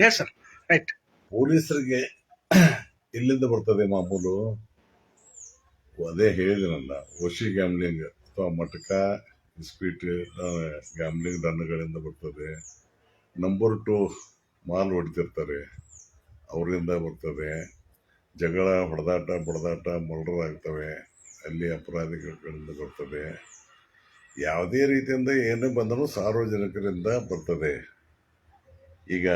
Sir right ಪೊಲೀಸರಿಗೆ ಎಲ್ಲಿಂದ ಬರ್ತದೆ ಮಾಮೂಲು. ಅದೇ ಹೇಳಿದೆ ನನ್ನ ವಶಿ ಗ್ಯಾಮ್ಲಿಂಗ್ ಅಥವಾ ಮಟಕ ಬಿಸ್ಕಿಟ್ ಗ್ಯಾಮ್ಲಿಂಗ್ ದಣ್ಣಗಳಿಂದ ಬರ್ತದೆ. ನಂಬರ್ ಟು ಮಾಲ್ ಹೊಡಿತಿರ್ತಾರೆ. ಅವರಿಂದ ಬರ್ತದೆ. ಜಗಳ, ಹೊಡೆದಾಟ, ಬಡದಾಟ, ಮರ್ಡರ್ ಆಗ್ತವೆ. ಅಲ್ಲಿ ಅಪರಾಧಿಗಳಿಂದ ಬರ್ತದೆ. ಯಾವುದೇ ರೀತಿಯಿಂದ ಏನೇ ಬಂದರೂ ಸಾರ್ವಜನಿಕರಿಂದ ಬರ್ತದೆ. ಈಗ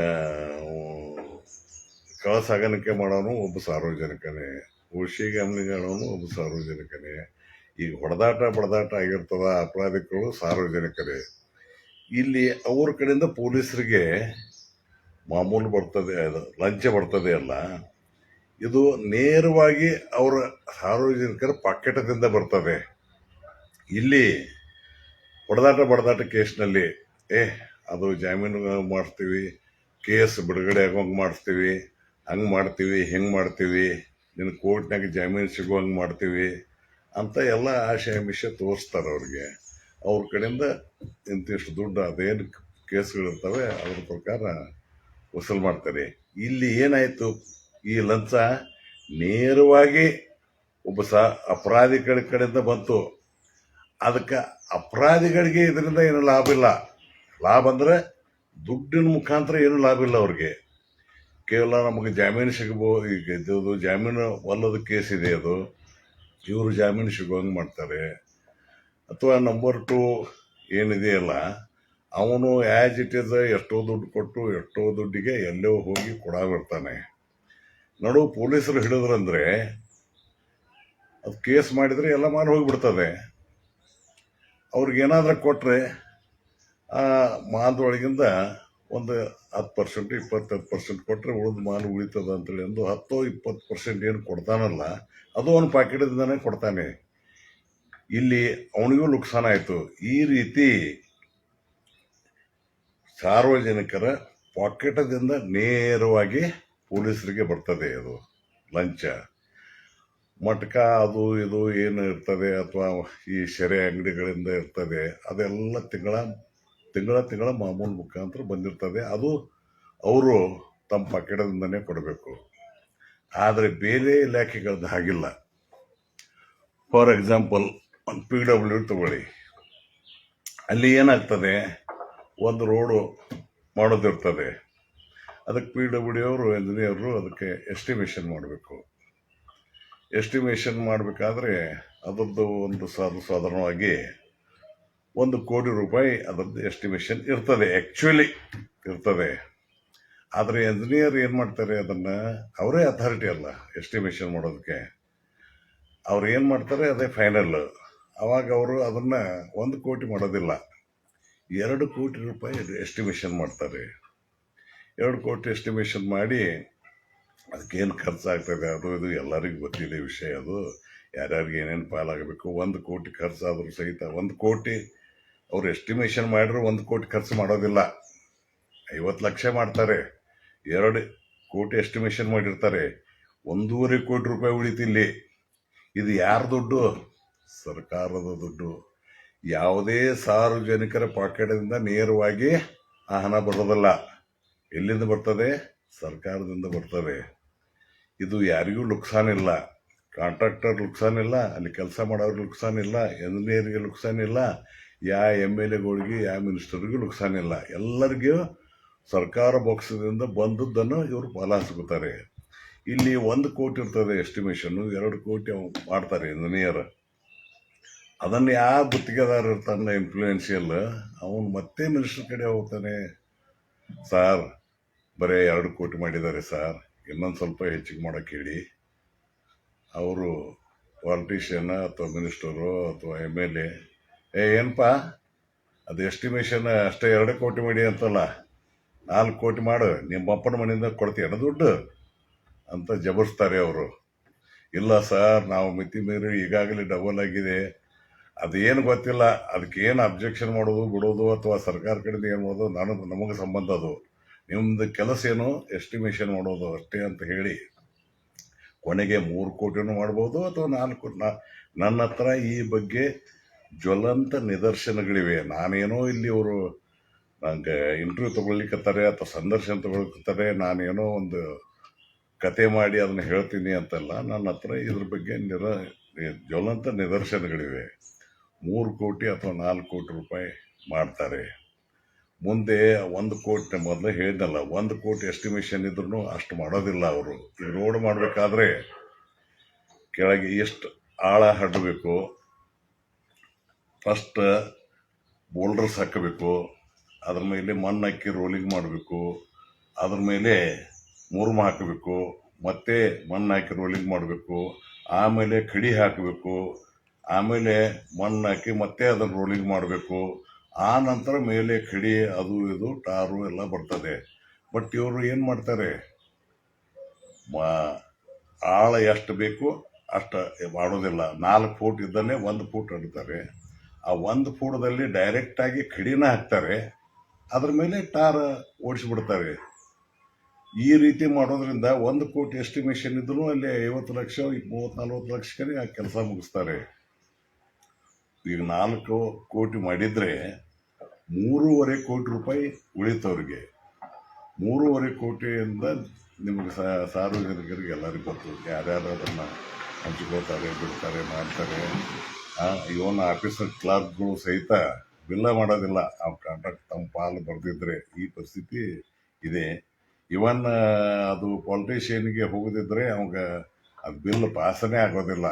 ಕಳ ಸಾಗಾಣಿಕೆ ಮಾಡೋನು ಒಬ್ಬ ಸಾರ್ವಜನಿಕನೇ ಕೃಷಿ ಗಮನಿಗಳವನು ಒಬ್ಬ ಸಾರ್ವಜನಿಕನೇ. ಈಗ ಹೊಡೆದಾಟ, ಬಡದಾಟ ಆಗಿರ್ತದ ಅಪರಾಧಿಗಳು ಸಾರ್ವಜನಿಕರೇ. ಇಲ್ಲಿ ಅವ್ರ ಕಡೆಯಿಂದ ಪೊಲೀಸರಿಗೆ ಮಾಮೂಲು ಬರ್ತದೆ, ಅದು ಲಂಚ ಬರ್ತದೆ ಅಲ್ಲ. ಇದು ನೇರವಾಗಿ ಅವರ ಸಾರ್ವಜನಿಕರ ಪಾಕೆಟದಿಂದ ಬರ್ತದೆ. ಇಲ್ಲಿ, ಹೊಡೆದಾಟ, ಬಡದಾಟ ಕೇಸ್ನಲ್ಲಿ, ಏ ಅದು ಜಾಮೀನು ಮಾಡ್ತೀವಿ, ಕೇಸ್ ಬಿಡುಗಡೆ ಆಗೋಂಗೆ ಮಾಡ್ತೀವಿ, ಹಂಗೆ ಮಾಡ್ತೀವಿ, ಹೆಂಗೆ ಮಾಡ್ತೀವಿ ನಿನ್ನ ಕೋರ್ಟ್ನಾಗ ಜಾಮೀನು ಸಿಗುವಂಗೆ ಮಾಡ್ತೀವಿ ಅಂತ ಎಲ್ಲ ಆಶಯ ಮಿಷ ತೋರಿಸ್ತಾರೆ ಅವ್ರಿಗೆ. ಅವ್ರ ಕಡೆಯಿಂದ ಇಂತಿಷ್ಟು ದುಡ್ಡು ಅದೇನು ಕೇಸ್ಗಳಿರ್ತವೆ, ಅದ್ರ ಪ್ರಕಾರ ವಸೂಲು ಮಾಡ್ತಾರೆ. ಇಲ್ಲಿ ಏನಾಯಿತು? ಈ ಲಂಚ ನೇರವಾಗಿ ಒಬ್ಬ ಸ ಅಪರಾಧಿಗಳ ಕಡೆಯಿಂದ ಬಂತು. ಅದಕ್ಕೆ ಅಪರಾಧಿಗಳಿಗೆ ಇದರಿಂದ ಏನು ಲಾಭ ಇಲ್ಲ. ಲಾಭ ಅಂದರೆ ದುಡ್ಡಿನ ಮುಖಾಂತರ ಏನು ಲಾಭ ಇಲ್ಲ ಅವ್ರಿಗೆ. ಕೇವಲ ನಮಗೆ ಜಾಮೀನು ಸಿಗಬಹುದು ಈಗ ಜಾಮೀನು ಒಲ್ಲದ ಕೇಸ್ ಇದೆ ಅದು. ಇವರು ಜಾಮೀನು ಸಿಗೋಂಗೆ ಮಾಡ್ತಾರೆ. ಅಥವಾ ನಂಬರ್ ಟು ಏನಿದೆಯಲ್ಲ ಅವನು ಆ್ಯಸ್ ಇಟ್ ಇಸ್ ಎಷ್ಟೋ ದುಡ್ಡು ಕೊಟ್ಟು ಎಷ್ಟೋ ದುಡ್ಡಿಗೆ ಎಲ್ಲೋ ಹೋಗಿ ಕೊಡಾಬಿಡ್ತಾನೆ ನಡು, ಪೊಲೀಸರು ಹಿಡಿದ್ರಂದ್ರೆ ಅದು ಕೇಸ್ ಮಾಡಿದರೆ ಎಲ್ಲ ಮಾರು ಹೋಗಿಬಿಡ್ತದೆ. ಏನಾದರೂ ಕೊಟ್ಟರೆ ಆ ಮಾನದೊಳಗಿಂದ ಒಂದು ಹತ್ತು ಪರ್ಸೆಂಟ್ ಇಪ್ಪತ್ತೈದು ಪರ್ಸೆಂಟ್ ಕೊಟ್ಟರೆ ಉಳಿದ ಮಾನ ಉಳಿತದ ಅಂತೇಳಿ ಒಂದು ಹತ್ತು ಇಪ್ಪತ್ತು ಪರ್ಸೆಂಟ್ ಏನು ಕೊಡ್ತಾನಲ್ಲ, ಅದು ಅವನ ಪಾಕೆಟ್ದಿಂದನೇ ಕೊಡ್ತಾನೆ. ಇಲ್ಲಿ ಅವನಿಗೂ ನುಕ್ಸಾನ ಆಯಿತು. ಈ ರೀತಿ ಸಾರ್ವಜನಿಕರ ಪಾಕೆಟದಿಂದ ನೇರವಾಗಿ ಪೊಲೀಸರಿಗೆ ಬರ್ತದೆ ಅದು, ಲಂಚ. ಮಟ್ಕ ಅದು ಇದು ಏನು ಇರ್ತದೆ ಅಥವಾ ಈ ಸೆರೆ ಅಂಗಡಿಗಳಿಂದ ಇರ್ತದೆ, ಅದೆಲ್ಲ ತಿಂಗಳ ತಿಂಗಳ ತಿಂಗಳ ಮಾಮೂಲು ಮುಖಾಂತರ ಬಂದಿರ್ತದೆ. ಅದು ಅವರು ತಮ್ಮ ಪಕೆಟದಿಂದನೇ ಕೊಡಬೇಕು. ಆದರೆ ಬೇರೆ ಇಲಾಖೆಗಳದ್ದು ಹಾಗಿಲ್ಲ. ಫಾರ್ ಎಕ್ಸಾಂಪಲ್ ಒಂದು ಪಿ ಡಬ್ಲ್ಯೂ ತಗೊಳ್ಳಿ. ಅಲ್ಲಿ ಏನಾಗ್ತದೆ? ಒಂದು ರೋಡು ಮಾಡೋದಿರ್ತದೆ. ಅದಕ್ಕೆ ಪಿ ಡಬ್ಲ್ಯೂ ಅವರು ಇಂಜಿನಿಯರು ಅದಕ್ಕೆ ಎಸ್ಟಿಮೇಷನ್ ಮಾಡಬೇಕು. ಎಸ್ಟಿಮೇಷನ್ ಮಾಡಬೇಕಾದ್ರೆ ಅದರದ್ದು ಒಂದು ಸಾಧು ಸಾಧಾರಣವಾಗಿ ಒಂದು ಕೋಟಿ ರೂಪಾಯಿ ಅದರದ್ದು ಎಸ್ಟಿಮೇಷನ್ ಇರ್ತದೆ. ಆ್ಯಕ್ಚುಲಿ ಇರ್ತದೆ. ಆದರೆ ಎಂಜಿನಿಯರ್ ಏನು ಮಾಡ್ತಾರೆ ಅದನ್ನು, ಅವರೇ ಅಥಾರಿಟಿ ಅಲ್ಲ ಎಸ್ಟಿಮೇಷನ್ ಮಾಡೋದಕ್ಕೆ. ಅವ್ರು ಏನು ಮಾಡ್ತಾರೆ, ಅದೇ ಫೈನಲ್ ಅವಾಗ ಅವರು ಅದನ್ನು ಒಂದು ಕೋಟಿ ಮಾಡೋದಿಲ್ಲ. ಎರಡು ಕೋಟಿ ರೂಪಾಯಿ ಎಸ್ಟಿಮೇಷನ್ ಮಾಡ್ತಾರೆ. ಎರಡು ಕೋಟಿ ಎಸ್ಟಿಮೇಷನ್ ಮಾಡಿ ಅದಕ್ಕೇನು ಖರ್ಚಾಗ್ತದೆ ಅದು, ಇದು ಎಲ್ಲರಿಗೂ ಗೊತ್ತಿದೆ ವಿಷಯ ಅದು. ಯಾರ್ಯಾರಿಗೆ ಏನೇನು ಪಾಲಾಗಬೇಕು, ಒಂದು ಕೋಟಿ ಖರ್ಚಾದರೂ ಸಹಿತ ಒಂದು ಕೋಟಿ ಅವ್ರು ಎಸ್ಟಿಮೇಷನ್ ಮಾಡಿದ್ರು ಒಂದು ಕೋಟಿ ಖರ್ಚು ಮಾಡೋದಿಲ್ಲ. ಐವತ್ತು ಲಕ್ಷ ಮಾಡ್ತಾರೆ. ಎರಡು ಕೋಟಿ ಎಸ್ಟಿಮೇಷನ್ ಮಾಡಿರ್ತಾರೆ. ಒಂದೂವರೆ ಕೋಟಿ ರೂಪಾಯಿ ಉಳಿತಿಲ್ಲಿ ಇದು ಯಾರ ದುಡ್ಡು? ಸರ್ಕಾರದ ದುಡ್ಡು. ಯಾವುದೇ ಸಾರ್ವಜನಿಕರ ಪಾಕೆಟ್ದಿಂದ ನೇರವಾಗಿ ಆ ಹಣ ಬರೋದಲ್ಲ. ಎಲ್ಲಿಂದ ಬರ್ತದೆ? ಸರ್ಕಾರದಿಂದ ಬರ್ತದೆ. ಇದು ಯಾರಿಗೂ ನುಕ್ಸಾನಿಲ್ಲ ಕಾಂಟ್ರಾಕ್ಟರ್ ನುಕ್ಸಾನಿಲ್ಲ ಅಲ್ಲಿ ಕೆಲಸ ಮಾಡೋರು ನುಕ್ಸಾನಿಲ್ಲ ಇಂಜಿನಿಯರ್ಗೆ ನುಕ್ಸಾನ್ ಇಲ್ಲ ಯಾ ಎಂ ಎಲ್ ಎಗಳಿಗೆ ಯಾವ ಮಿನಿಸ್ಟರ್ಗೂ ನುಕ್ಸಾನ ಇಲ್ಲ. ಎಲ್ಲರಿಗೂ ಸರ್ಕಾರ ಬಾಕ್ಸದಿಂದ ಬಂದದ್ದನ್ನು ಇವರು ಪಾಲಾಯಿಸ್ಕೋತಾರೆ ಇಲ್ಲಿ ಒಂದು ಕೋಟಿ ಇರ್ತದೆ ಎಸ್ಟಿಮೇಷನ್ನು, ಎರಡು ಕೋಟಿ ಮಾಡ್ತಾರೆ ಇಂಜಿನಿಯರ್. ಅದನ್ನು ಯಾವ ಗುತ್ತಿಗೆದಾರ ಇರ್ತಾನೆ ಇನ್ಫ್ಲೂಯೆನ್ಷಿಯಲ್, ಅವನು ಮತ್ತೆ ಮಿನಿಸ್ಟರ್ ಕಡೆ ಹೋಗ್ತಾನೆ. ಸಾರ್, ಬರೀ ಎರಡು ಕೋಟಿ ಮಾಡಿದ್ದಾರೆ ಸಾರ್, ಇನ್ನೊಂದು ಸ್ವಲ್ಪ ಹೆಚ್ಚಿಗೆ ಮಾಡೋಕ್ಕೆ ಹೇಳಿ. ಅವರು ಪಾಲಿಟಿಷಿಯನ್ ಅಥವಾ ಮಿನಿಸ್ಟರು ಅಥವಾ ಎಂ ಎಲ್ ಎ ಏ ಏನಪ್ಪ ಅದು ಎಸ್ಟಿಮೇಷನ್ ಅಷ್ಟೇ ಎರಡು ಕೋಟಿ ಮಾಡಿ ಅಂತಲ್ಲ. ನಾಲ್ಕು ಕೋಟಿ ಮಾಡು. ನಿಮ್ಮ ಅಪ್ಪನ ಮನೆಯಿಂದ ಕೊಡ್ತೀಯನ ದುಡ್ಡು? ಅಂತ ಜಬರ್ಸ್ತಾರೆ ಅವರು. ಇಲ್ಲ ಸರ್, ನಾವು ಮಿತಿ ಮೀರಿ ಈಗಾಗಲೇ ಡಬಲ್ ಆಗಿದೆ. ಅದೇನು ಗೊತ್ತಿಲ್ಲ. ಅದಕ್ಕೆ ಏನು ಅಬ್ಜೆಕ್ಷನ್ ಮಾಡೋದು, ಬಿಡೋದು ಅಥವಾ ಸರ್ಕಾರ ಕಡೆಯಿಂದ ಏನು ಮಾಡೋದು ನನಗೆ ನಮಗೆ ಸಂಬಂಧ ಅದು. ನಿಮ್ಮದು ಕೆಲಸ ಏನು? ಎಸ್ಟಿಮೇಷನ್ ಮಾಡೋದು ಅಷ್ಟೇ ಅಂತ ಹೇಳಿ. ಕೊನೆಗೆ ಮೂರು ಕೋಟಿನೂ ಮಾಡ್ಬೋದು ಅಥವಾ ನಾಲ್ಕು ನನ್ನ ಹತ್ರ ಈ ಬಗ್ಗೆ ಜ್ವಲಂತ ನಿದರ್ಶನಗಳಿವೆ. ನಾನೇನೋ ಇಲ್ಲಿ ಅವರು ನಂಗೆ ಇಂಟರ್ವ್ಯೂ ತೊಗೊಳ್ಲಿಕ್ಕತ್ತಾರೆ ಅಥವಾ ಸಂದರ್ಶನ ತೊಗೊಳ್ಕತ್ತಾರೆ ನಾನೇನೋ ಒಂದು ಕತೆ ಮಾಡಿ ಅದನ್ನ ಹೇಳ್ತೀನಿ ಅಂತಲ್ಲ, ನನ್ನ ಹತ್ರ ಇದ್ರ ಬಗ್ಗೆ ನಿರ, ಜ್ವಲಂತ ನಿದರ್ಶನಗಳಿವೆ. ಮೂರು ಕೋಟಿ ಅಥವಾ ನಾಲ್ಕು ಕೋಟಿ ರೂಪಾಯಿ ಮಾಡ್ತಾರೆ. ಮುಂದೆ ಒಂದು ಕೋಟಿ ಮೊದಲು ಹೇಳಿದ್ನಲ್ಲ, ಒಂದು ಕೋಟಿ ಎಸ್ಟಿಮೇಷನ್ ಇದ್ರೂ ಅಷ್ಟು ಮಾಡೋದಿಲ್ಲ ಅವರು. ಈ ರೋಡ್ ಮಾಡಬೇಕಾದ್ರೆ ಕೆಳಗೆ ಎಷ್ಟು ಆಳ ಹಡ್ಡಬೇಕು ಫಸ್ಟ್ ಬೋಲ್ಡರ್ಸ್ ಹಾಕಬೇಕು, ಅದ್ರ ಮೇಲೆ ಮಣ್ಣು ಹಾಕಿ ರೋಲಿಂಗ್ ಮಾಡಬೇಕು, ಅದ್ರ ಮೇಲೆ ಮುರ್ಮ ಹಾಕಬೇಕು, ಮತ್ತೆ ಮಣ್ಣು ಹಾಕಿ ರೋಲಿಂಗ್ ಮಾಡಬೇಕು, ಆಮೇಲೆ ಕಡಿ ಹಾಕಬೇಕು, ಆಮೇಲೆ ಮಣ್ಣು ಹಾಕಿ ಮತ್ತೆ ಅದನ್ನು ರೋಲಿಂಗ್ ಮಾಡಬೇಕು, ಆ ನಂತರ ಮೇಲೆ ಕಡಿ, ಅದು ಇದು, ಟಾರು ಎಲ್ಲ ಬರ್ತದೆ. ಬಟ್ ಇವರು ಏನು ಮಾಡ್ತಾರೆ? ಆಳ ಎಷ್ಟು ಬೇಕು ಅಷ್ಟು ಮಾಡೋದಿಲ್ಲ. ನಾಲ್ಕು ಫೂಟ್ ಇದ್ದಾನೆ ಒಂದು ಫೂಟ್ ಇಡ್ತಾರೆ ಆ ಒಂದು ಡೈರೆಕ್ಟ್ ಡೈರೆಕ್ಟಾಗಿ ಕಡಿನ ಹಾಕ್ತಾರೆ. ಅದ್ರ ಮೇಲೆ ಟಾರ್ ಓಡಿಸ್ಬಿಡ್ತಾರೆ. ಈ ರೀತಿ ಮಾಡೋದ್ರಿಂದ ಒಂದು ಕೋಟಿ ಎಸ್ಟಿಮೇಷನ್ ಇದ್ರೂ ಅಲ್ಲಿ ಐವತ್ತು ಲಕ್ಷ ಮೂವತ್ತು ನಲ್ವತ್ತು ಲಕ್ಷಕ್ಕೆ ಆ ಕೆಲಸ ಮುಗಿಸ್ತಾರೆ. ಈಗ ನಾಲ್ಕು ಕೋಟಿ ಮಾಡಿದ್ರೆ ಮೂರುವರೆ ಕೋಟಿ ರೂಪಾಯಿ ಉಳಿತವ್ರಿಗೆ ಮೂರುವರೆ ಕೋಟಿಯಿಂದ ನಿಮಗೆ ಸಾರ್ವಜನಿಕರಿಗೆ ಎಲ್ಲರಿಗೂ ಗೊತ್ತು ಯಾರ್ಯಾರು ಅದನ್ನು ಹಂಚ್ಕೋತಾರೆ ಬಿಡ್ತಾರೆ, ಮಾಡ್ತಾರೆ. ಇವನ್ ಆಫೀಸರ್ ಕ್ಲಾರ್ಕ್ಗಳು ಸಹಿತ ಬಿಲ್ಲ ಮಾಡೋದಿಲ್ಲ. ಆ ಕಾಂಟ್ರಾಕ್ಟ್ ತಮ್ಮ ಪಾಲು ಬರೆದಿದ್ರೆ ಈ ಪರಿಸ್ಥಿತಿ ಇದೆ. ಇವನ್ ಅದು ಪಾಲಿಟಿಷಿಯನ್ಗೆ ಹೋಗದಿದ್ರೆ ಅವಾಗ ಅದು ಬಿಲ್ ಪಾಸನೇ ಆಗೋದಿಲ್ಲ.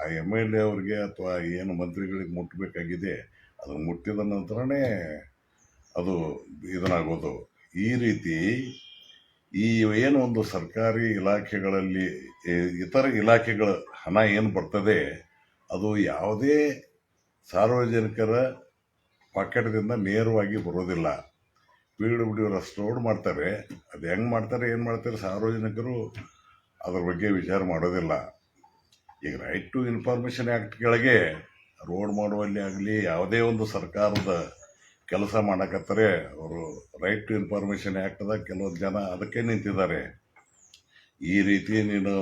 ಆ ಎಂ ಎಲ್ ಎ ಅವ್ರಿಗೆ ಅಥವಾ ಏನು ಮಂತ್ರಿಗಳಿಗೆ ಮುಟ್ಟಬೇಕಾಗಿದೆ ಅದು ಮುಟ್ಟಿದ ನಂತರನೇ ಅದು ಇದನ್ನಾಗೋದು ಈ ರೀತಿ ಈ ಏನು ಒಂದು ಸರ್ಕಾರಿ ಇಲಾಖೆಗಳಲ್ಲಿ ಇತರ ಇಲಾಖೆಗಳ ಹಣ ಏನು ಬರ್ತದೆ ಅದು ಯಾವುದೇ ಸಾರ್ವಜನಿಕರ ಪಾಕೆಟ್ದಿಂದ ನೇರವಾಗಿ ಬರೋದಿಲ್ಲ. ಪಿ ಡಬ್ಲ್ಯೂ ಅಷ್ಟು ರೋಡ್ ಮಾಡ್ತಾರೆ. ಅದು ಹೆಂಗೆ ಮಾಡ್ತಾರೆ, ಏನು ಮಾಡ್ತಾರೆ ಸಾರ್ವಜನಿಕರು ಅದ್ರ ಬಗ್ಗೆ ವಿಚಾರ ಮಾಡೋದಿಲ್ಲ. ಈಗ ರೈಟ್ ಟು ಇನ್ಫಾರ್ಮೇಷನ್ ಆ್ಯಕ್ಟ್ ಕೆಳಗೆ ರೋಡ್ ಮಾಡುವಲ್ಲಿ ಆಗಲಿ, ಯಾವುದೇ ಒಂದು ಸರ್ಕಾರದ ಕೆಲಸ ಮಾಡಕತ್ತಾರೆ, ಅವರು ರೈಟ್ ಟು ಇನ್ಫಾರ್ಮೇಷನ್ ಆ್ಯಕ್ಟ್ದಾಗ ಕೆಲವೊಂದು ಜನ ಅದಕ್ಕೆ ನಿಂತಿದ್ದಾರೆ. ಈ ರೀತಿ ನೀನು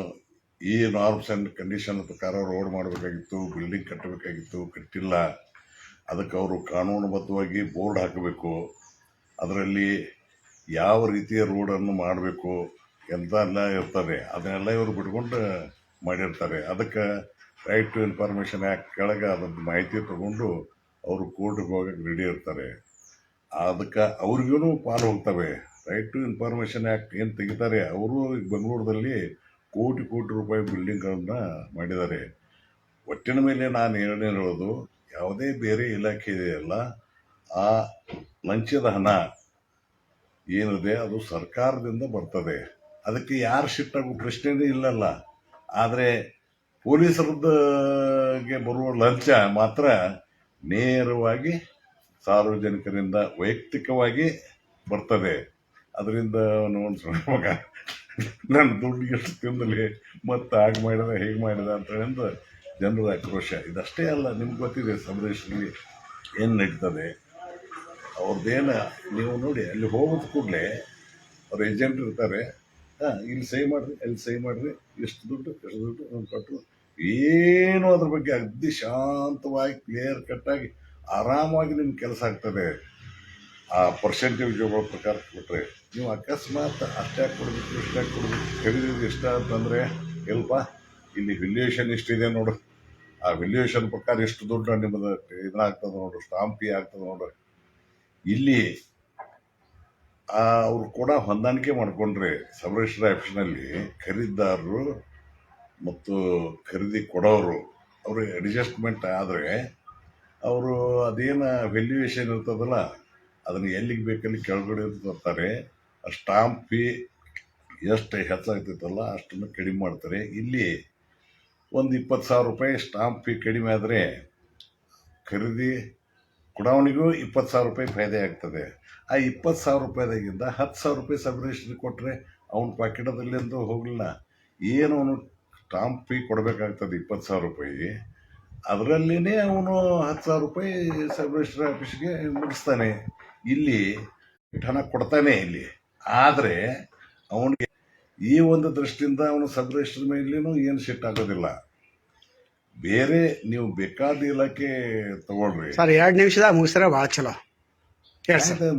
ಈ ನಾರ್ಮ್ಸ್ ಆ್ಯಂಡ್ ಕಂಡೀಷನ್ ಪ್ರಕಾರ ರೋಡ್ ಮಾಡಬೇಕಾಗಿತ್ತು ಬಿಲ್ಡಿಂಗ್ ಕಟ್ಟಬೇಕಾಗಿತ್ತು, ಕಟ್ಟಿಲ್ಲ. ಅದಕ್ಕೆ ಅವರು ಕಾನೂನುಬದ್ಧವಾಗಿ ಬೋರ್ಡ್ ಹಾಕಬೇಕು. ಅದರಲ್ಲಿ ಯಾವ ರೀತಿಯ ರೋಡನ್ನು ಮಾಡಬೇಕು ಎಂತ ಎಲ್ಲ ಇರ್ತದೆ. ಅದನ್ನೆಲ್ಲ ಇವರು ಬಿಟ್ಕೊಂಡು ಮಾಡಿರ್ತಾರೆ. ಅದಕ್ಕೆ ರೈಟ್ ಟು ಇನ್ಫಾರ್ಮೇಷನ್ ಆ್ಯಕ್ಟ್ ಕೆಳಗೆ ಅದ್ರದ್ದು ಮಾಹಿತಿ ತಗೊಂಡು ಅವರು ಕೋರ್ಟ್ಗೆ ಹೋಗಕ್ಕೆ ರೆಡಿ ಇರ್ತಾರೆ. ಅದಕ್ಕೆ ಅವ್ರಿಗೂ ಪಾಲು ಹೋಗ್ತವೆ. ರೈಟ್ ಟು ಇನ್ಫಾರ್ಮೇಷನ್ ಆ್ಯಕ್ಟ್ ಏನು ತೆಗಿತಾರೆ? ಅವರು ಬೆಂಗಳೂರಲ್ಲಿ ಕೋಟಿ ಕೋಟಿ ರೂಪಾಯಿ ಬಿಲ್ಡಿಂಗ್ಗಳನ್ನ ಮಾಡಿದ್ದಾರೆ. ಒಟ್ಟಿನ ಮೇಲೆ ನಾನು ಹೇಳೋದು, ಯಾವುದೇ ಬೇರೆ ಇಲಾಖೆ ಇದೆಯಲ್ಲ, ಆ ಲಂಚದ ಹಣ ಏನಿದೆ ಅದು ಸರ್ಕಾರದಿಂದ ಬರ್ತದೆ. ಅದಕ್ಕೆ ಯಾರು ಶಿಫ್ಟಾಗೋ ಪ್ರಶ್ನೆನೇ ಇಲ್ಲಲ್ಲ. ಆದರೆ ಪೊಲೀಸರದ್ದಗೆ ಬರುವ ಲಂಚ ಮಾತ್ರ ನೇರವಾಗಿ ಸಾರ್ವಜನಿಕರಿಂದ ವೈಯಕ್ತಿಕವಾಗಿ ಬರ್ತದೆ. ಅದರಿಂದ ಒಂದು ನನ್ನ ದುಡ್ಡು ಎಷ್ಟು ತಿಂದಲಿ, ಮತ್ತೆ ಹಾಗೆ ಮಾಡಿದ, ಹೇಗೆ ಮಾಡಿದ ಅಂತ ಹೇಳಿದ ಜನರ ಆಕ್ರೋಶ. ಇದಷ್ಟೇ ಅಲ್ಲ, ನಿಮ್ಗೆ ಗೊತ್ತಿದೆ ಸಬರೇಶ್ವರಿ ಏನು ನಡೀತದೆ? ಅವ್ರದ್ದೇನು ನೀವು ನೋಡಿ, ಅಲ್ಲಿ ಹೋಗೋದು ಕೂಡಲೇ ಅವ್ರ ಏಜೆಂಟ್ ಇರ್ತಾರೆ. ಹಾಂ, ಇಲ್ಲಿ ಸಹಿ ಮಾಡಿರಿ, ಅಲ್ಲಿ ಸಹಿ ಮಾಡಿರಿ, ಎಷ್ಟು ದುಡ್ಡು ಎಷ್ಟು ದುಡ್ಡು ನಾನು ಕೊಟ್ಟರು ಏನು ಅದ್ರ ಬಗ್ಗೆ ಅಗ್ದಿ ಶಾಂತವಾಗಿ ಕ್ಲಿಯರ್ ಕಟ್ಟಾಗಿ ಆರಾಮಾಗಿ ನಿಮ್ಮ ಕೆಲಸ ಆಗ್ತದೆ. ಆ ಪರ್ಸೆಂಟೇಜ್ಗಳ ಪ್ರಕಾರ ಕೊಟ್ಟರೆ ನೀವು ಅಕಸ್ಮಾತ್ ಅಷ್ಟೇ ಕೊಡಬೇಕು, ಇಷ್ಟೇ ಕೊಡಬೇಕು ಖರೀದಿದ್ದು ಇಷ್ಟ ಅಂತಂದರೆ ಎಲ್ಪ ಇಲ್ಲಿ ವ್ಯಾಲ್ಯೂಯೇಷನ್ ಇಷ್ಟಿದೆ ನೋಡು. ಆ ವ್ಯಾಲ್ಯೂಯೇಷನ್ ಪ್ರಕಾರ ಎಷ್ಟು ದುಡ್ಡು ನಿಮ್ಮದು ಇದಾಗ್ತದೆ ನೋಡು ಸ್ಟಾಂಪ್ ಆಗ್ತದೆ ನೋಡು. ಇಲ್ಲಿ ಅವರು ಕೂಡ ಹೊಂದಾಣಿಕೆ ಮಾಡಿಕೊಂಡ್ರೆ ಸಬರೇಶ್ವರ ಆಫೀಸ್ನಲ್ಲಿ ಖರೀದಿದಾರರು ಮತ್ತು ಖರೀದಿ ಕೊಡೋರು ಅವ್ರಿಗೆ ಅಡ್ಜಸ್ಟ್ಮೆಂಟ್ ಆದರೆ, ಅವರು ಅದೇನು ವ್ಯಾಲ್ಯೂಯೇಷನ್ ಇರ್ತದಲ್ಲ ಅದನ್ನು ಎಲ್ಲಿಗೆ ಬೇಕಲ್ಲಿ ಕೆಳಗಡೆ ಆ ಸ್ಟಾಂಪ್ ಫೀ ಎಷ್ಟು ಹೆಚ್ಚಾಗ್ತೈತಲ್ಲ ಅಷ್ಟನ್ನು ಕಡಿಮೆ ಮಾಡ್ತಾರೆ. ಇಲ್ಲಿ ಒಂದು ಇಪ್ಪತ್ತು ಸಾವಿರ ರೂಪಾಯಿ ಸ್ಟಾಂಪ್ ಫೀ ಕಡಿಮೆ ಆದರೆ ಖರೀದಿ ಕೊಡವನಿಗೂ ಇಪ್ಪತ್ತು ಸಾವಿರ ರೂಪಾಯಿ ಫಾಯ್ದೆ ಆಗ್ತದೆ. ಆ ಇಪ್ಪತ್ತು ಸಾವಿರ ರೂಪಾಯಿದಾಗಿಂದ ಹತ್ತು ಸಾವಿರ ರೂಪಾಯಿ ಸಬ್ರೇಷನ್ ಕೊಟ್ಟರೆ ಅವನ ಪಾಕೆಟದಲ್ಲಿಂದು ಹೋಗಲಿಲ್ಲ. ಏನು ಅವನು ಸ್ಟಾಂಪ್ ಫೀ ಕೊಡಬೇಕಾಗ್ತದೆ ಇಪ್ಪತ್ತು ಸಾವಿರ ರೂಪಾಯಿ ಅದರಲ್ಲಿನೇ ಅವನು ಹತ್ತು ಸಾವಿರ ರೂಪಾಯಿ ಸಬ್ರೇಷನ್ ಆಫೀಸ್ಗೆ ಮುಗಿಸ್ತಾನೆ ಇಲ್ಲಿ ಹಣ ಕೊಡ್ತಾನೆ ಇಲ್ಲಿ. ಆದರೆ ಅವನಿಗೆ ಈ ಒಂದು ದೃಷ್ಟಿಯಿಂದ ಅವನು ಸಬ್ರೇಷನ್ ಮೇಲೇನು ಏನು ಸಿಟ್ ಆಗೋದಿಲ್ಲ. ಬೇರೆ ನೀವು ಬೇಕಾದ ಇಲಾಖೆ ತಗೊಳ್ರಿ. ಸರ್ ಎರಡು ನಿಮಿಷದ ಮುಗಿಸ್ರೆ ಭಾಳ ಚಲೋ.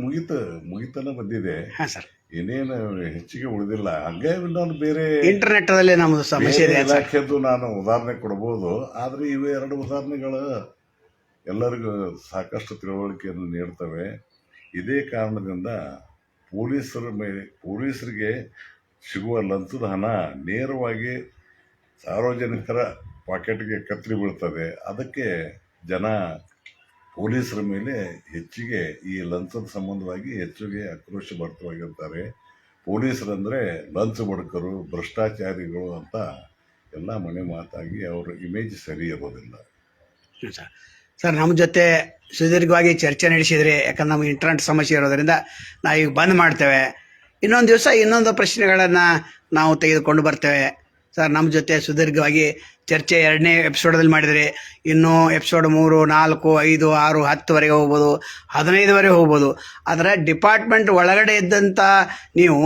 ಮುಗಿತು ಮುಗಿತನ ಬಂದಿದೆ. ಸರ್. ಇನ್ನೇನು ಹೆಚ್ಚಿಗೆ ಉಳಿದಿಲ್ಲ. ಹಂಗೆ ನಾನು ಬೇರೆ ಇಂಟರ್ನೆಟ್ ಅಲ್ಲಿ ನಮ್ಮದು ಸಮಸ್ಯೆ ಇದೆ ಇಲಾಖೆದ್ದು ನಾನು ಉದಾಹರಣೆ ಕೊಡ್ಬೋದು. ಆದರೆ ಇವು ಎರಡು ಉದಾಹರಣೆಗಳು ಎಲ್ಲರಿಗೂ ಸಾಕಷ್ಟು ತಿಳುವಳಿಕೆಯನ್ನು ನೀಡ್ತವೆ. ಇದೇ ಕಾರಣದಿಂದ ಪೊಲೀಸರ ಮೇಲೆ, ಪೊಲೀಸರಿಗೆ ಸಿಗುವ ಲಂಚದ ಹಣ ನೇರವಾಗಿ ಸಾರ್ವಜನಿಕರ ಪಾಕೆಟ್ಗೆ ಕತ್ತರಿ ಬೀಳ್ತದೆ. ಅದಕ್ಕೆ ಜನ ಪೊಲೀಸರ ಮೇಲೆ ಹೆಚ್ಚಿಗೆ ಈ ಲಂಚದ ಸಂಬಂಧವಾಗಿ ಹೆಚ್ಚಿಗೆ ಆಕ್ರೋಶ ಭರಿತವಾಗಿರ್ತಾರೆ. ಪೊಲೀಸರಂದರೆ ಲಂಚ ಬಡಕರು, ಭ್ರಷ್ಟಾಚಾರಿಗಳು ಅಂತ ಎಲ್ಲ ಮನೆ ಮಾತಾಗಿ ಅವರ ಇಮೇಜ್ ಸರಿ ಇರೋದಿಲ್ಲ. ಸರ್ ನಮ್ಮ ಜೊತೆ ಸುದೀರ್ಘವಾಗಿ ಚರ್ಚೆ ನಡೆಸಿದ್ರಿ, ಯಾಕಂದ್ರೆ ನಮ್ಗೆ ಇಂಟರ್ನೆಟ್ ಸಮಸ್ಯೆ ಇರೋದರಿಂದ ಈಗ ಬಂದ್ ಮಾಡ್ತೇವೆ. ಇನ್ನೊಂದು ದಿವಸ ಇನ್ನೊಂದು ಪ್ರಶ್ನೆಗಳನ್ನು ನಾವು ತೆಗೆದುಕೊಂಡು ಬರ್ತೇವೆ. ಸರ್ ನಮ್ಮ ಜೊತೆ ಸುದೀರ್ಘವಾಗಿ ಚರ್ಚೆ ಎರಡನೇ ಎಪಿಸೋಡಲ್ಲಿ ಮಾಡಿದರೆ ಇನ್ನು ಎಪಿಸೋಡ್ ಮೂರು, ನಾಲ್ಕು, ಐದು, ಆರು, ಹತ್ತುವರೆಗೆ ಹೋಗ್ಬೋದು, ಹದಿನೈದುವರೆಗೆ ಹೋಗ್ಬೋದು. ಆದರೆ ಡಿಪಾರ್ಟ್ಮೆಂಟ್ ಒಳಗಡೆ ಇದ್ದಂಥ ನೀವು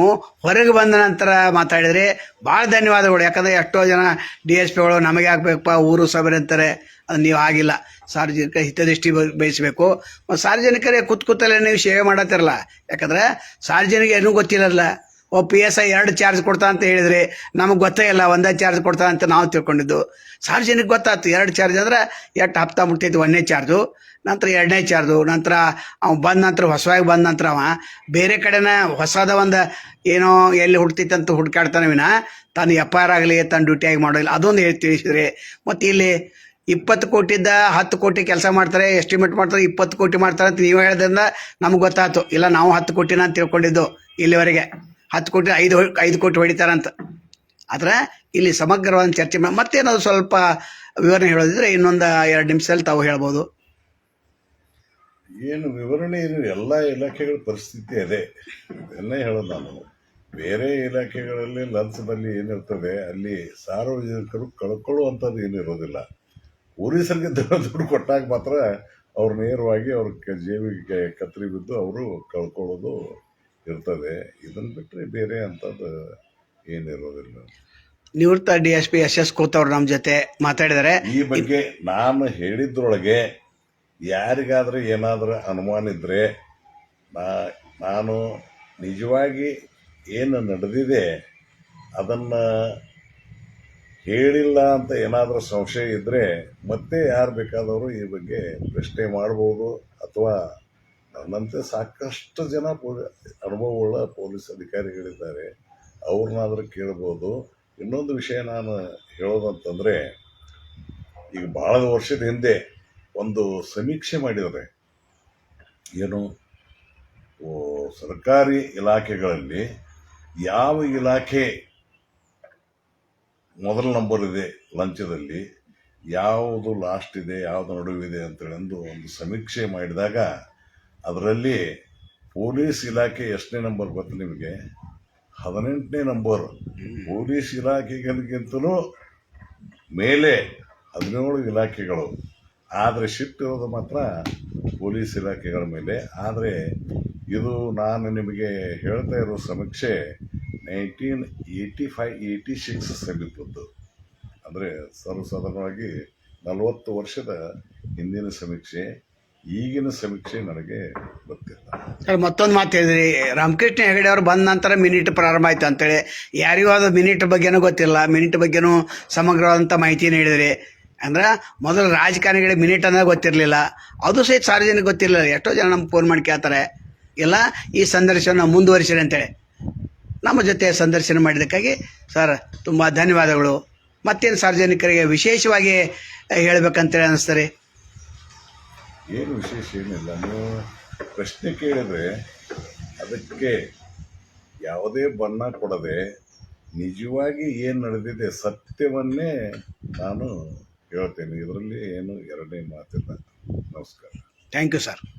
ಹೊರಗೆ ಬಂದ ನಂತರ ಮಾತಾಡಿದರೆ ಭಾಳ ಧನ್ಯವಾದಗಳು. ಯಾಕಂದರೆ ಎಷ್ಟೋ ಜನ ಡಿ ಎಸ್ ಪಿಗಳು ನಮಗೆ ಆಗಬೇಕಪ್ಪ ಊರು ಸಭೆ ಅಂತಾರೆ. ಅದು ನೀವು ಆಗಿಲ್ಲ ಸಾರ್ವಜನಿಕ ಹಿತದೃಷ್ಟಿ ಬಯಸಬೇಕು. ಮತ್ತು ಸಾರ್ವಜನಿಕರೇ ಕೂತ್ ಕೂತಲ್ಲೇ ನೀವು ಸೇವೆ ಮಾಡತ್ತಿರಲ್ಲ. ಯಾಕಂದ್ರೆ ಸಾರ್ವಜನಿಕ ಏನೂ ಗೊತ್ತಿರಲ್ಲ ಓ ಪಿ ಎಸ್ ಐ ಎರಡು ಚಾರ್ಜ್ ಕೊಡ್ತಾ ಅಂತ ಹೇಳಿದ್ರೆ ನಮಗೆ ಗೊತ್ತೇ ಇಲ್ಲ, ಒಂದೇ ಚಾರ್ಜ್ ಕೊಡ್ತಾ ಅಂತ ನಾವು ತಿಳ್ಕೊಂಡಿದ್ದು. ಸಾರ್ವಜನಿಕ ಗೊತ್ತಾಯ್ತು, ಎರಡು ಚಾರ್ಜ್ ಅಂದ್ರೆ ಎಷ್ಟು ಹಪ್ತಾ ಮುಟ್ಟಿದ್ವಿ ಒಂದನೇ ಚಾರ್ಜು ನಂತರ ಎರಡನೇ ಚಾರ್ಜು ನಂತರ ಅವ ಬಂದ ನಂತರ ಹೊಸವಾಗಿ ಬಂದ ನಂತರ ಅವ. ಬೇರೆ ಕಡೆನ ಹೊಸದ ಒಂದು ಏನೋ ಎಲ್ಲಿ ಹುಡ್ತಿತ್ತಂತ ಹುಡ್ಕಾಡ್ತಾನೆ ವಿನ. ತಾನು ಎಫ್ ಐ ಆರ್ ಆಗಲಿ ತನ್ನ ಡ್ಯೂಟಿಯಾಗಿ ಮಾಡೋಲ್ಲ ಅದೊಂದು ಹೇಳಿ ತಿಳಿಸಿದ್ರಿ, ಮತ್ತು ಇಲ್ಲಿ ಇಪ್ಪತ್ತು ಕೋಟಿದ್ದ ಹತ್ತು ಕೋಟಿ ಕೆಲಸ ಮಾಡ್ತಾರೆ ಎಸ್ಟಿಮೇಟ್ ಮಾಡ್ತಾರೆ, ಇಪ್ಪತ್ತು ಕೋಟಿ ಮಾಡ್ತಾರೆ ಅಂತ ನೀವು ಹೇಳೋದ್ರಿಂದ ನಮ್ಗೆ ಗೊತ್ತಾಯ್ತು. ಇಲ್ಲ, ನಾವು ಹತ್ತು ಕೋಟಿನ ಅಂತ ತಿಳ್ಕೊಂಡಿದ್ದು ಇಲ್ಲಿವರೆಗೆ. ಹತ್ತು ಕೋಟಿ ಐದು ಐದು ಕೋಟಿ ಹೊಡಿತಾರಂತ. ಆದ್ರೆ ಇಲ್ಲಿ ಸಮಗ್ರವಾದ ಚರ್ಚೆ ಮತ್ತೇನಾದ್ರು ಸ್ವಲ್ಪ ವಿವರಣೆ ಹೇಳೋದಿದ್ರೆ ಇನ್ನೊಂದು ಎರಡು ನಿಮಿಷದಲ್ಲಿ ತಾವು ಹೇಳ್ಬೋದು. ಏನು ವಿವರಣೆ ಏನು ಎಲ್ಲ ಇಲಾಖೆಗಳ ಪರಿಸ್ಥಿತಿ ಅದೇ. ಇದನ್ನೇ ಹೇಳೋದು ನಾನು. ಬೇರೆ ಇಲಾಖೆಗಳಲ್ಲಿ ಲಂಚದಲ್ಲಿ ಏನಿರ್ತದೆ, ಅಲ್ಲಿ ಸಾರ್ವಜನಿಕರು ಕಳ್ಕೊಳ್ಳುವಂಥದ್ದು ಏನಿರೋದಿಲ್ಲ. ಪೊಲೀಸರಿಗೆ ದುಡ್ಡು ಕೊಟ್ಟಾಗ ಮಾತ್ರ ಅವ್ರು ನೇರವಾಗಿ ಅವ್ರ ಜೇಬಿಗೆ ಕತ್ತರಿ ಬಿದ್ದು ಅವರು ಕಳ್ಕೊಳ್ಳೋದು ಇರ್ತದೆ. ಇದನ್ನು ಬಿಟ್ಟರೆ ಬೇರೆ ಅಂಥದ್ದು ಏನಿರೋದಿಲ್ಲ. ನಿವೃತ್ತ D S P S S ಕೂತವ್ರು ನಮ್ಮ ಜೊತೆ ಮಾತಾಡಿದರೆ ಈ ಬಗ್ಗೆ ನಾನು ಹೇಳಿದ್ರೊಳಗೆ ಯಾರಿಗಾದ್ರೂ ಏನಾದರೂ ಅನುಮಾನ ಇದ್ದರೆ ನಾ ನಾನು ನಿಜವಾಗಿ ಏನು ನಡೆದಿದೆ ಅದನ್ನು ಹೇಳಿಲ್ಲ ಅಂತ ಏನಾದರೂ ಸಂಶಯ ಇದ್ದರೆ ಮತ್ತೆ ಯಾರು ಬೇಕಾದವರು ಈ ಬಗ್ಗೆ ಪ್ರಶ್ನೆ ಮಾಡ್ಬೋದು ಅಥವಾ ನನ್ನಂತೆ ಸಾಕಷ್ಟು ಜನ ಪೊಲೀ, ಅನುಭವವುಳ್ಳ ಪೊಲೀಸ್ ಅಧಿಕಾರಿಗಳಿದ್ದಾರೆ. ಅವ್ರನ್ನಾದರೂ ಕೇಳ್ಬೋದು. ಇನ್ನೊಂದು ವಿಷಯ ನಾನು ಹೇಳೋದಂತಂದರೆ, ಈಗ ಭಾಳ ವರ್ಷದ ಹಿಂದೆ ಒಂದು ಸಮೀಕ್ಷೆ ಮಾಡಿದರೆ ಏನು? ಸರ್ಕಾರಿ ಇಲಾಖೆಗಳಲ್ಲಿ ಯಾವ ಇಲಾಖೆ ಮೊದಲ ನಂಬರ್ ಇದೆ ಲಂಚದಲ್ಲಿ, ಯಾವುದು ಲಾಸ್ಟ್ ಇದೆ, ಯಾವುದು ನಡುವಿದೆ ಅಂತೇಳಿ ಒಂದು ಸಮೀಕ್ಷೆ ಮಾಡಿದಾಗ ಅದರಲ್ಲಿ ಪೊಲೀಸ್ ಇಲಾಖೆ ಎಷ್ಟನೇ ನಂಬರ್ ಗೊತ್ತು ನಿಮಗೆ? ಹದಿನೆಂಟನೇ ನಂಬರ್. ಪೊಲೀಸ್ ಇಲಾಖೆಗಳಿಗಿಂತಲೂ ಮೇಲೆ ಹದಿನೇಳು ಇಲಾಖೆಗಳು. ಆದರೆ ಶಿಫ್ಟ್ ಇರೋದು ಮಾತ್ರ ಪೊಲೀಸ್ ಇಲಾಖೆಗಳ ಮೇಲೆ. ಆದರೆ ಇದು ನಾನು ನಿಮಗೆ ಹೇಳ್ತಾ ಇರೋ ಸಮೀಕ್ಷೆ nineteen eighty five eighty six ಸಮೀಪದ್ದು. ಅಂದರೆ ಸರ್ವಸಾಧಾರಣವಾಗಿ ನಲವತ್ತು ವರ್ಷದ ಹಿಂದಿನ ಸಮೀಕ್ಷೆ. ಈಗಿನ ಸಮೀಕ್ಷೆ ನನಗೆ ಗೊತ್ತಿಲ್ಲ. ಮತ್ತೊಂದು ಮಾತು ಹೇಳಿದ್ರಿ. ರಾಮಕೃಷ್ಣ ಹೆಗಡೆ ಅವರು ಬಂದ ನಂತರ ಮಿನಿಟ್ ಪ್ರಾರಂಭ ಆಯ್ತು ಅಂತೇಳಿ. ಯಾರಿಗೂ ಅದು ಮಿನಿಟ್ ಬಗ್ಗೆನೂ ಗೊತ್ತಿಲ್ಲ. ಮಿನಿಟ್ ಬಗ್ಗೆನೂ ಸಮಗ್ರವಾದಂಥ ಮಾಹಿತಿ ನೀಡಿದ್ರಿ ಅಂದ್ರೆ ಮೊದಲು ರಾಜಕಾರಣಿಗಳ ಮಿನಿಟ್ ಅನ್ನೋದು ಗೊತ್ತಿರಲಿಲ್ಲ. ಅದು ಸಹಿತ ಸಾರ್ವಜನಿಕ ಗೊತ್ತಿರಲಿಲ್ಲ. ಎಷ್ಟೋ ಜನ ನಮ್ಗೆ ಫೋನ್ ಮಾಡಿ ಕೇಳ್ತಾರೆ. ಇಲ್ಲ, ಈ ಸಂದರ್ಶನ ಮುಂದುವರಿಸಿರಿ ಅಂತೇಳಿ. ನಮ್ಮ ಜೊತೆ ಸಂದರ್ಶನ ಮಾಡಿದ್ದಕ್ಕಾಗಿ ಸರ್, ತುಂಬ ಧನ್ಯವಾದಗಳು. ಮತ್ತೇನು ಸಾರ್ವಜನಿಕರಿಗೆ ವಿಶೇಷವಾಗಿ ಹೇಳ್ಬೇಕಂತೇಳಿ ಅನ್ನಿಸ್ತಾರೆ ಏನು ವಿಶೇಷ ಏನಿಲ್ಲ. ನೀವು ಪ್ರಶ್ನೆ ಕೇಳಿದ್ರೆ ಅದಕ್ಕೆ ಯಾವುದೇ ಬಣ್ಣ ಕೊಡದೆ ನಿಜವಾಗಿ ಏನು ನಡೆದಿದೆ ಸತ್ಯವನ್ನೇ ನಾನು ಹೇಳ್ತೇನೆ. ಇದರಲ್ಲಿ ಏನು ಎರಡನೇ ಮಾತಿಲ್ಲ. ನಮಸ್ಕಾರ. Thank you sir.